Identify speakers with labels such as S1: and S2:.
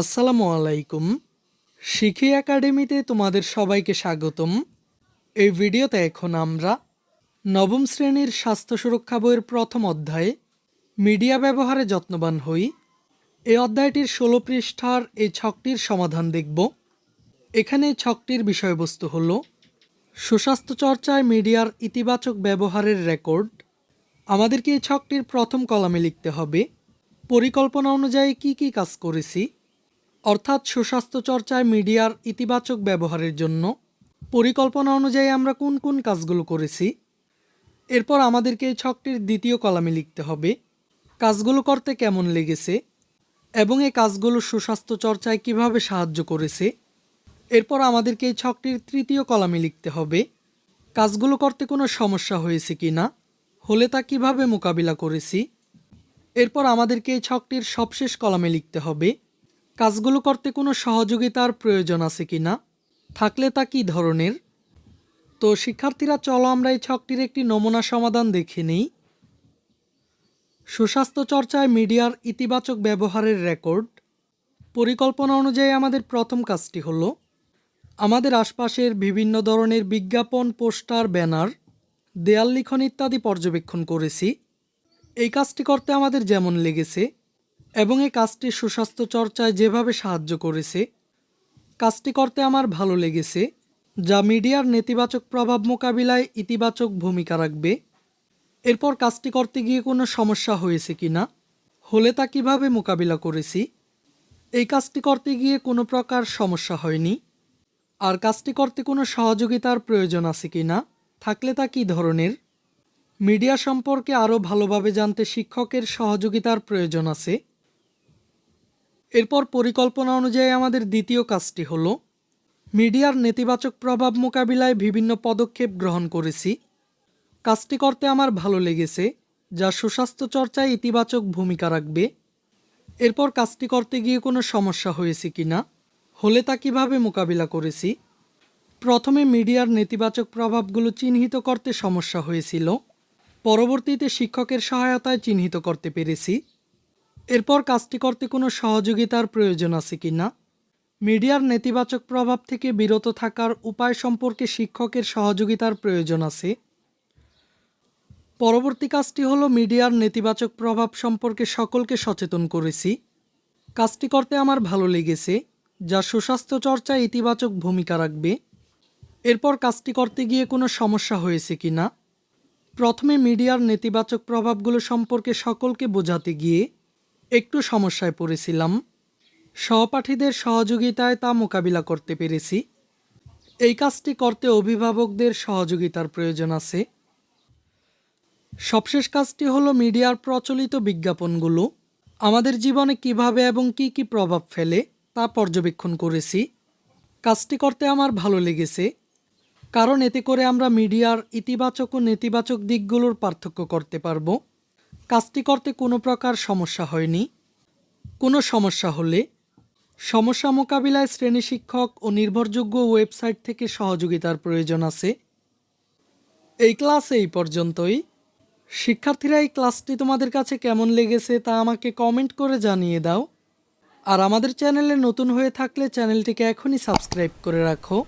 S1: আসসালামু আলাইকুম। শিখি একাডেমিতে তোমাদের সবাইকে স্বাগতম। এই ভিডিওতে এখন আমরা নবম শ্রেণির স্বাস্থ্য সুরক্ষা বইয়ের প্রথম অধ্যায়ে মিডিয়া ব্যবহারে যত্নবান হই। এই অধ্যায়টির ষোলো পৃষ্ঠার এই ছকটির সমাধান দেখব। এখানে ছকটির বিষয়বস্তু হল সুস্বাস্থ্য চর্চায় মিডিয়ার ইতিবাচক ব্যবহারের রেকর্ড। আমাদেরকে এই ছকটির প্রথম কলামে লিখতে হবে, পরিকল্পনা অনুযায়ী কি কি কাজ করেছি অর্থাৎ সুস্বাস্থ্য চর্চায় মিডিয়ার ইতিবাচক ব্যবহারের জন্য পরিকল্পনা অনুযায়ী আমরা কোন কোন কাজগুলো করেছি। এরপর আমাদেরকে এই ছকটির দ্বিতীয় কলামে লিখতে হবে, কাজগুলো করতে কেমন লেগেছে এবং এই কাজগুলো সুস্বাস্থ্য চর্চায় কীভাবে সাহায্য করেছে। এরপর আমাদেরকে এই ছকটির তৃতীয় কলামে লিখতে হবে, কাজগুলো করতে কোনো সমস্যা হয়েছে কি না হলে তা কীভাবে মোকাবিলা করেছি। এরপর আমাদেরকে এই ছকটির সবশেষ কলামে লিখতে হবে কাজগুলো করতে কোনো সহযোগিতার প্রয়োজন আছে কি না? থাকলে তা কী ধরনের? তো শিক্ষার্থীরা, চলো আমরা এই ছকটির একটি নমুনা সমাধান দেখে নিই। সুস্বাস্থ্য চর্চায় মিডিয়ার ইতিবাচক ব্যবহারের রেকর্ড। পরিকল্পনা অনুযায়ী আমাদের প্রথম কাজটি হল, আমাদের আশপাশের বিভিন্ন ধরনের বিজ্ঞাপন, পোস্টার, ব্যানার, দেয়াল লিখন ইত্যাদি পর্যবেক্ষণ করেছি। এই কাজটি করতে আমাদের যেমন লেগেছে এবং এই কাজটি সুস্বাস্থ্য চর্চায় যেভাবে সাহায্য করেছে, কাজটি করতে আমার ভালো লেগেছে, যা মিডিয়ার নেতিবাচক প্রভাব মোকাবিলায় ইতিবাচক ভূমিকা রাখবে। এরপর কাজটি করতে গিয়ে কোনো সমস্যা হয়েছে কি না, হলে তা কীভাবে মোকাবিলা করেছি, এই কাজটি করতে গিয়ে কোনো প্রকার সমস্যা হয়নি, আর কাজটি করতে কোনো সহযোগিতার প্রয়োজন আছে কি না, থাকলে তা কী ধরনের, মিডিয়া সম্পর্কে আরও ভালোভাবে জানতে শিক্ষকের সহযোগিতার প্রয়োজন আছে। এরপর পরিকল্পনা অনুযায়ী আমাদের দ্বিতীয় কাজটি হলো, মিডিয়ার নেতিবাচক প্রভাব মোকাবিলায় বিভিন্ন পদক্ষেপ গ্রহণ করেছি। কাজটি করতে আমার ভালো লেগেছে, যা সুস্বাস্থ্য চর্চায় ইতিবাচক ভূমিকা রাখবে। এরপর কাজটি করতে গিয়ে কোনো সমস্যা হয়েছে কি না, হলে তা কীভাবে মোকাবিলা করেছি? প্রথমে মিডিয়ার নেতিবাচক প্রভাবগুলো চিহ্নিত করতে সমস্যা হয়েছিল। পরবর্তীতে শিক্ষকের সহায়তায় চিহ্নিত করতে পেরেছি। এরপর কাজটি করতে কোনো সহযোগিতার প্রয়োজন আছে কি না? মিডিয়ার নেতিবাচক প্রভাব থেকে বিরত থাকার উপায় সম্পর্কে শিক্ষকের সহযোগিতার প্রয়োজন আছে। পরবর্তী কাজটি হলো মিডিয়ার নেতিবাচক প্রভাব সম্পর্কে সকলকে সচেতন করেছি। কাজটি করতে আমার ভালো লেগেছে, যা সুস্বাস্থ্য চর্চায় ইতিবাচক ভূমিকা রাখবে। এরপর কাজটি করতে গিয়ে কোনো সমস্যা হয়েছে কি না? প্রথমে মিডিয়ার নেতিবাচক প্রভাবগুলো সম্পর্কে সকলকে বোঝাতে গিয়ে একটু সমস্যায় পড়েছিলাম। সহপাঠীদের সহযোগিতায় তা মোকাবিলা করতে পেরেছি। এই কাজটি করতে অভিভাবকদের সহযোগিতার প্রয়োজন আছে। সবশেষ কাজটি হলো মিডিয়ার প্রচলিত বিজ্ঞাপনগুলো। আমাদের জীবনে কীভাবে এবং কি কি প্রভাব ফেলে তা পর্যবেক্ষণ করেছি। কাজটি করতে আমার ভালো লেগেছে, কারণ এতে করে আমরা মিডিয়ার ইতিবাচক ও নেতিবাচক দিকগুলোর পার্থক্য করতে পারব। কাজটি করতে কোনো প্রকার সমস্যা হয়নি। কোনো সমস্যা হলে সমস্যা মোকাবিলায় শ্রেণি শিক্ষক ও নির্ভরযোগ্য ওয়েবসাইট থেকে সহযোগিতার প্রয়োজন আছে। এই ক্লাসে এই পর্যন্তই। শিক্ষার্থীরা, এই ক্লাসটি তোমাদের কাছে কেমন লেগেছে তা আমাকে কমেন্ট করে জানিয়ে দাও। আর আমাদের চ্যানেলে নতুন হয়ে থাকলে চ্যানেলটিকে এখনই সাবস্ক্রাইব করে রাখো।